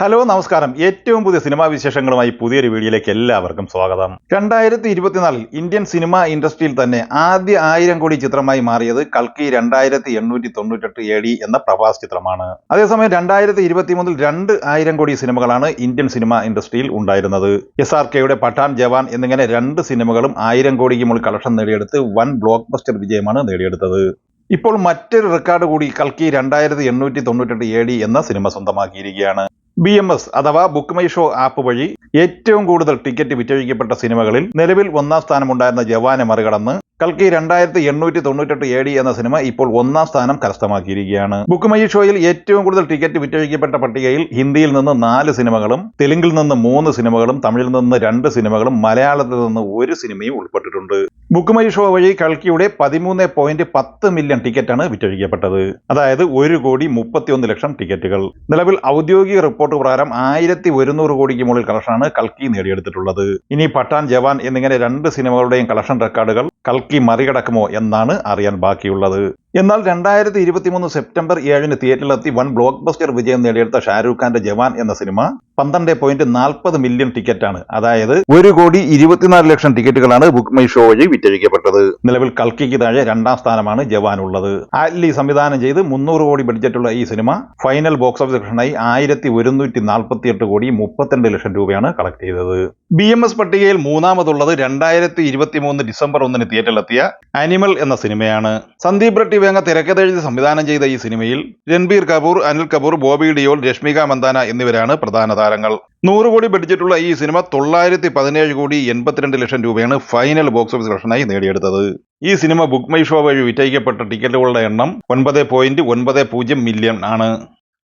Hello നമസ്കാരം. ഏറ്റവും പുതിയ സിനിമാ വിശേഷങ്ങളുമായി പുതിയൊരു വീഡിയോയിലേക്ക് എല്ലാവർക്കും സ്വാഗതം. രണ്ടായിരത്തി ഇരുപത്തിനാലിൽ ഇന്ത്യൻ സിനിമാ ഇൻഡസ്ട്രിയിൽ തന്നെ ആദ്യ ആയിരം കോടി ചിത്രമായി മാറിയത് കൽക്കി രണ്ടായിരത്തി എണ്ണൂറ്റി തൊണ്ണൂറ്റെട്ട് എ ഡി എന്ന പ്രഭാസ് ചിത്രമാണ്. അതേസമയം രണ്ടായിരത്തി ഇരുപത്തി മൂന്നിൽ രണ്ട് ആയിരം കോടി സിനിമകളാണ് ഇന്ത്യൻ സിനിമാ ഇൻഡസ്ട്രിയിൽ ഉണ്ടായിരുന്നത്. എസ് ആർ കെയുടെ പഠാൻ ജവാൻ എന്നിങ്ങനെ രണ്ട് സിനിമകളും ആയിരം കോടിക്ക് മുകളിൽ കളക്ഷൻ നേടിയെടുത്ത് വൻ ബ്ലോക്ക് ബസ്റ്റർ വിജയമാണ് നേടിയെടുത്തത്. ഇപ്പോൾ മറ്റൊരു റെക്കോർഡ് കൂടി കൽക്കി രണ്ടായിരത്തി എണ്ണൂറ്റി തൊണ്ണൂറ്റെട്ട് എ ഡി എന്ന സിനിമ സ്വന്തമാക്കിയിരിക്കുകയാണ്. ബി എം എസ് അഥവാ ബുക്ക് മൈ ഷോ ആപ്പ് വഴി ഏറ്റവും കൂടുതൽ ടിക്കറ്റ് വിറ്റഴിക്കപ്പെട്ട സിനിമകളിൽ നിലവിൽ ഒന്നാം സ്ഥാനമുണ്ടായിരുന്ന ജവാനെ മറികടന്ന് കൽക്കി രണ്ടായിരത്തി എണ്ണൂറ്റി തൊണ്ണൂറ്റെട്ട് എ ഡി എന്ന സിനിമ ഇപ്പോൾ ഒന്നാം സ്ഥാനം കരസ്ഥമാക്കിയിരിക്കുകയാണ്. ബുക്ക് മൈ ഷോയിൽ ഏറ്റവും കൂടുതൽ ടിക്കറ്റ് വിറ്റഴിക്കപ്പെട്ട പട്ടികയിൽ ഹിന്ദിയിൽ നിന്ന് നാല് സിനിമകളും തെലുങ്കിൽ നിന്ന് മൂന്ന് സിനിമകളും തമിഴിൽ നിന്ന് രണ്ട് സിനിമകളും മലയാളത്തിൽ നിന്ന് ഒരു സിനിമയും ഉൾപ്പെട്ടിട്ടുണ്ട്. ബുക്ക് മൈ ഷോ വഴി കൽക്കിയുടെ പതിമൂന്ന് പോയിന്റ് പത്ത് മില്യൺ ടിക്കറ്റാണ് വിറ്റഴിക്കപ്പെട്ടത്. അതായത് ഒരു കോടി മുപ്പത്തിയൊന്ന് ലക്ഷം ടിക്കറ്റുകൾ. നിലവിൽ ഔദ്യോഗിക റിപ്പോർട്ട് പ്രകാരം ആയിരത്തി ഒരുന്നൂറ് കോടിക്ക് മുകളിൽ കളക്ഷനാണ് കൽക്കി നേടിയെടുത്തിട്ടുള്ളത്. ഇനി പട്ടാൻ ജവാൻ എന്നിങ്ങനെ രണ്ട് സിനിമകളുടെയും കളക്ഷൻ റെക്കോർഡുകൾ കൽക്കി മറികടക്കുമോ എന്നാണ് അറിയാൻ ബാക്കിയുള്ളത്. എന്നാൽ രണ്ടായിരത്തി ഇരുപത്തി മൂന്ന് സെപ്റ്റംബർ ഏഴിന് തിയേറ്ററിലെത്തി വൺ ബ്ലോക്ക് ബസ്റ്റർ വിജയം നേടിയെടുത്ത ഷാരൂഖ് ഖാന്റെ ജവാൻ എന്ന സിനിമ പന്ത്രണ്ട് പോയിന്റ് നാൽപ്പത് മില്യൺ ടിക്കറ്റാണ്. അതായത് ഒരു കോടി ഇരുപത്തിനാല് ലക്ഷം ടിക്കറ്റുകളാണ് ബുക്ക് മൈ ഷോ വഴി വിറ്റഴിക്കപ്പെട്ടത്. നിലവിൽ കൽക്കിക്ക് താഴെ രണ്ടാം സ്ഥാനമാണ് ജവാൻ ഉള്ളത് ആറ്റ്ലി സംവിധാനം ചെയ്ത് മുന്നൂറ് കോടി ബഡ്ജറ്റുള്ള ഈ സിനിമ ഫൈനൽ ബോക്സ് ഓഫീസ് കളക്ഷനായി ആയിരത്തി ഒരുന്നൂറ്റി നാൽപ്പത്തി എട്ട് കോടി മുപ്പത്തിരണ്ട് ലക്ഷം രൂപയാണ് കളക്ട് ചെയ്തത്. ബി എം എസ് പട്ടികയിൽ മൂന്നാമതുള്ളത് രണ്ടായിരത്തി ഇരുപത്തി മൂന്ന് ഡിസംബർ ഒന്നിന് തിയേറ്ററിലെത്തിയ ആനിമൽ എന്ന സിനിമയാണ്. സന്ദീപ് റെഡ്ഡി വേങ്ങ തിരക്കഥെഴുതി സംവിധാനം ചെയ്ത ഈ സിനിമയിൽ രൺബീർ കപൂർ അനിൽ കപൂർ ബോബി ഡിയോൾ രശ്മിക മന്ദാന എന്നിവരാണ് പ്രധാന താരങ്ങൾ. നൂറ് കോടി ബഡ്ജറ്റുള്ള ഈ സിനിമ തൊള്ളായിരത്തി പതിനേഴ് കോടി എൺപത്തിരണ്ട് ലക്ഷം രൂപയാണ് ഫൈനൽ ബോക്സ് ഓഫീസ് കളക്ഷനായി നേടിയെടുത്തത്. ഈ സിനിമ ബുക്ക് മൈ ഷോ വഴി വിറ്റയിക്കപ്പെട്ട ടിക്കറ്റുകളുടെ എണ്ണം ഒൻപത് പോയിന്റ് ഒൻപത് പൂജ്യം മില്യൺ ആണ്.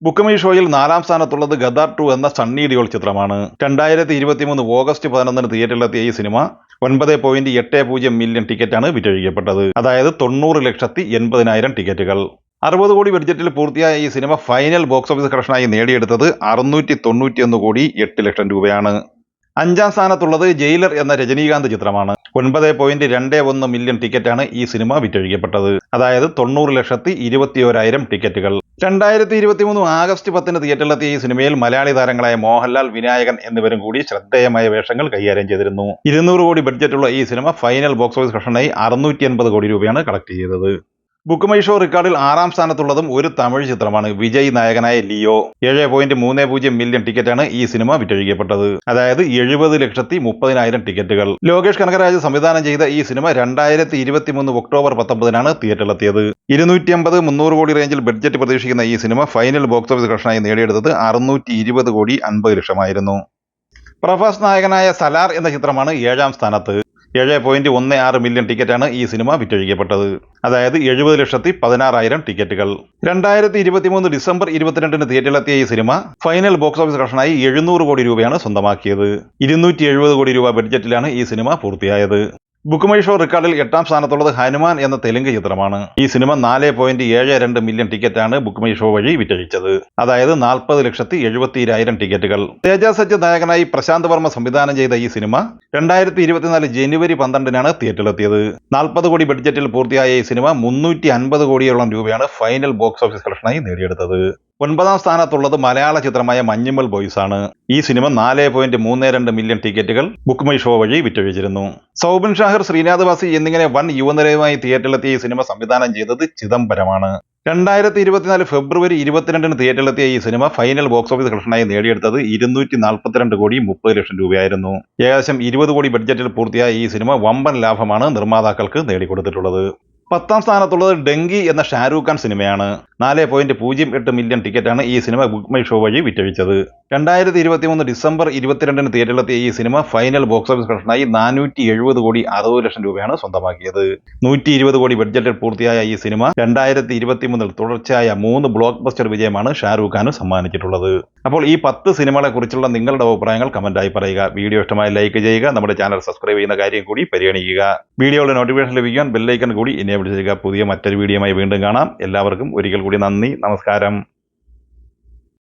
ബുക്ക് മൈ ഷോയിൽ നാലാം സ്ഥാനത്തുള്ളത് ഗദാർ ടു എന്ന സണ്ണി ഡിയോൾ ചിത്രമാണ്. രണ്ടായിരത്തി ഇരുപത്തിമൂന്ന് ഓഗസ്റ്റ് പതിനൊന്നിന് തിയേറ്ററിലെത്തിയ ഈ സിനിമ ഒൻപത് പോയിന്റ് എട്ട് പൂജ്യം മില്യൺ ടിക്കറ്റാണ് വിറ്റഴിക്കപ്പെട്ടത്. അതായത് തൊണ്ണൂറ് ലക്ഷത്തി എൺപതിനായിരം ടിക്കറ്റുകൾ. അറുപത് കോടി ബഡ്ജറ്റിൽ പൂർത്തിയായ ഈ സിനിമ ഫൈനൽ ബോക്സ് ഓഫീസ് കളക്ഷനായി നേടിയെടുത്തത് അറുന്നൂറ്റി തൊണ്ണൂറ്റിയൊന്ന് കോടി എട്ട് ലക്ഷം രൂപയാണ്. അഞ്ചാം സ്ഥാനത്തുള്ളത് ജയിലർ എന്ന രജനീകാന്ത് ചിത്രമാണ്. ഒൻപത് പോയിന്റ് രണ്ട് ഒന്ന് മില്യൺ ടിക്കറ്റാണ് ഈ സിനിമ വിറ്റഴിക്കപ്പെട്ടത്. അതായത് തൊണ്ണൂറ് ലക്ഷത്തി ഇരുപത്തിയോരായിരം ടിക്കറ്റുകൾ. രണ്ടായിരത്തി ഇരുപത്തി മൂന്ന് ആഗസ്റ്റ് പത്തിന് തിയേറ്ററിലെത്തിയ ഈ സിനിമയിൽ മലയാളി താരങ്ങളായ മോഹൻലാൽ വിനായകൻ എന്നിവരും കൂടി ശ്രദ്ധേയമായ വേഷങ്ങൾ കൈകാര്യം ചെയ്തിരുന്നു. ഇരുന്നൂറ് കോടി ബഡ്ജറ്റുള്ള ഈ സിനിമ ഫൈനൽ ബോക്സ് ഓഫീസ് കളക്ഷനായി അറുന്നൂറ്റി എൺപത് കോടി രൂപയാണ് കളക്ട് ചെയ്തത്. ബുക്ക് മൈ ഷോ റെക്കോർഡിൽ ആറാം സ്ഥാനത്തുള്ളതും ഒരു തമിഴ് ചിത്രമാണ്. വിജയ് നായകനായ ലിയോ. ഏഴ് പോയിന്റ് മൂന്ന് പൂജ്യം മില്യൺ ടിക്കറ്റാണ് ഈ സിനിമ വിറ്റഴിക്കപ്പെട്ടത്. അതായത് എഴുപത് ലക്ഷത്തി മുപ്പതിനായിരം ടിക്കറ്റുകൾ. ലോകേഷ് കനകരാജ് സംവിധാനം ചെയ്ത ഈ സിനിമ രണ്ടായിരത്തി ഇരുപത്തിമൂന്ന് ഒക്ടോബർ പത്തൊമ്പതിനാണ് തിയേറ്ററിലെത്തിയത്. ഇരുന്നൂറ്റി അമ്പത് മുന്നൂറ് കോടി റേഞ്ചിൽ ബഡ്ജറ്റ് പ്രതീക്ഷിക്കുന്ന ഈ സിനിമ ഫൈനൽ ബോക്സ് ഓഫീസ് കളക്ഷനായി നേടിയെടുത്തത് അറുന്നൂറ്റി ഇരുപത് കോടി അൻപത് ലക്ഷമായിരുന്നു. പ്രഭാസ് നായകനായ സലാർ എന്ന ചിത്രമാണ് ഏഴാം സ്ഥാനത്ത്. ഏഴ് പോയിന്റ് ഒന്ന് ആറ് മില്യൺ ടിക്കറ്റാണ് ഈ സിനിമ വിറ്റഴിക്കപ്പെട്ടത് അതായത് എഴുപത് ലക്ഷത്തി പതിനാറായിരം ടിക്കറ്റുകൾ. രണ്ടായിരത്തി ഇരുപത്തിമൂന്ന് ഡിസംബർ ഇരുപത്തിരണ്ടിന് തിയേറ്ററിലെത്തിയ ഈ സിനിമ ഫൈനൽ ബോക്സ് ഓഫീസ് കളക്ഷനായി എഴുന്നൂറ് കോടി രൂപയാണ് സ്വന്തമാക്കിയത്. ഇരുന്നൂറ്റി എഴുപത് കോടി രൂപ ബഡ്ജറ്റിലാണ് ഈ സിനിമ പൂർത്തിയായത്. ബുക്ക് മൈ ഷോ റെക്കോർഡിൽ എട്ടാം സ്ഥാനത്തുള്ളത് ഹനുമാൻ എന്ന തെലുങ്ക് ചിത്രമാണ്. ഈ സിനിമ നാല് പോയിന്റ് ഏഴ് രണ്ട് മില്യൺ ടിക്കറ്റാണ് ബുക്ക് മൈ ഷോ വഴി വിറ്റഴിച്ചത്. അതായത് നാൽപ്പത് ലക്ഷത്തി എഴുപത്തിരായിരം ടിക്കറ്റുകൾ. തേജ സച്ച് നായകനായി പ്രശാന്ത് വർമ്മ സംവിധാനം ചെയ്ത ഈ സിനിമ രണ്ടായിരത്തി ഇരുപത്തിനാല് ജനുവരി പന്ത്രണ്ടിനാണ് തിയേറ്ററിലെത്തിയത്. നാൽപ്പത് കോടി ബഡ്ജറ്റിൽ പൂർത്തിയായ ഈ സിനിമ മുന്നൂറ്റി അൻപത് കോടിയോളം രൂപയാണ് ഫൈനൽ ബോക്സ് ഓഫീസ് കളക്ഷനായി നേടിയെടുത്തത്. ഒൻപതാം സ്ഥാനത്തുള്ളത് മലയാള ചിത്രമായ മഞ്ഞുമ്മൽ ബോയ്സ് ആണ്. ഈ സിനിമ നാല് പോയിന്റ് മൂന്ന് രണ്ട് മില്യൺ ടിക്കറ്റുകൾ ബുക്ക് മൈ ഷോ വഴി വിറ്റഴിച്ചിരുന്നു. സൗബിൻ ഷാഹിർ ശ്രീനാഥ് വാസി എന്നിങ്ങനെ വൻ യുവനിരയുമായി തിയേറ്ററിലെത്തിയ ഈ സിനിമ സംവിധാനം ചെയ്തത് ചിദംബരമാണ്. രണ്ടായിരത്തി ഇരുപത്തിനാല് ഫെബ്രുവരി ഇരുപത്തിരണ്ടിന് തിയേറ്ററിലെത്തിയ ഈ സിനിമ ഫൈനൽ ബോക്സ് ഓഫീസ് കളക്ഷനായി നേടിയെടുത്തത് ഇരുന്നൂറ്റി നാൽപ്പത്തിരണ്ട് കോടി മുപ്പത് ലക്ഷം രൂപയായിരുന്നു. ഏകദേശം ഇരുപത് കോടി ബഡ്ജറ്റിൽ പൂർത്തിയായ ഈ സിനിമ വമ്പൻ ലാഭമാണ് നിർമ്മാതാക്കൾക്ക് നേടിക്കൊടുത്തിട്ടുള്ളത്. പത്താം സ്ഥാനത്തുള്ളത് ഡെങ്കി എന്ന ഷാരൂഖ് ഖാൻ സിനിമയാണ്. നാല് പോയിന്റ് പൂജ്യം എട്ട് മില്യൺ ടിക്കറ്റാണ് ഈ സിനിമ ബുക്ക് മൈ ഷോ വഴി വിറ്റഴിച്ചത്. രണ്ടായിരത്തി ഇരുപത്തി മൂന്ന് ഡിസംബർ ഇരുപത്തിരണ്ടിന് തിയേറ്ററിലെത്തിയ ഈ സിനിമ ഫൈനൽ ബോക്സ് ഓഫീസ് കളക്ഷനായി നാനൂറ്റി എഴുപത് കോടി അറുപത് ലക്ഷം രൂപയാണ് സ്വന്തമാക്കിയത്. നൂറ്റി ഇരുപത് കോടി ബഡ്ജറ്റിൽ പൂർത്തിയായ ഈ സിനിമ രണ്ടായിരത്തി ഇരുപത്തി മൂന്നിൽ തുടർച്ചയായ മൂന്ന് ബ്ലോക്ക് ബസ്റ്റർ വിജയമാണ് ഷാരൂഖ് ഖാന് സമ്മാനിച്ചിട്ടുള്ളത്. അപ്പോൾ ഈ പത്ത് സിനിമകളെ കുറിച്ചുള്ള നിങ്ങളുടെ അഭിപ്രായങ്ങൾ കമന്റായി പറയുക. വീഡിയോ ഇഷ്ടമായി ലൈക്ക് ചെയ്യുക. നമ്മുടെ ചാനൽ സബ്സ്ക്രൈബ് ചെയ്യുന്ന കാര്യം കൂടി പരിഗണിക്കുക. വീഡിയോയുടെ നോട്ടിഫിക്കേഷൻ ലഭിക്കാൻ ബെല്ലൈക്കൺ കൂടി എനേബിൾ ചെയ്യുക പുതിയ മറ്റൊരു വീഡിയോയുമായി വീണ്ടും കാണാം. എല്ലാവർക്കും ഒരിക്കൽ കൂടി നന്ദി നമസ്കാരം.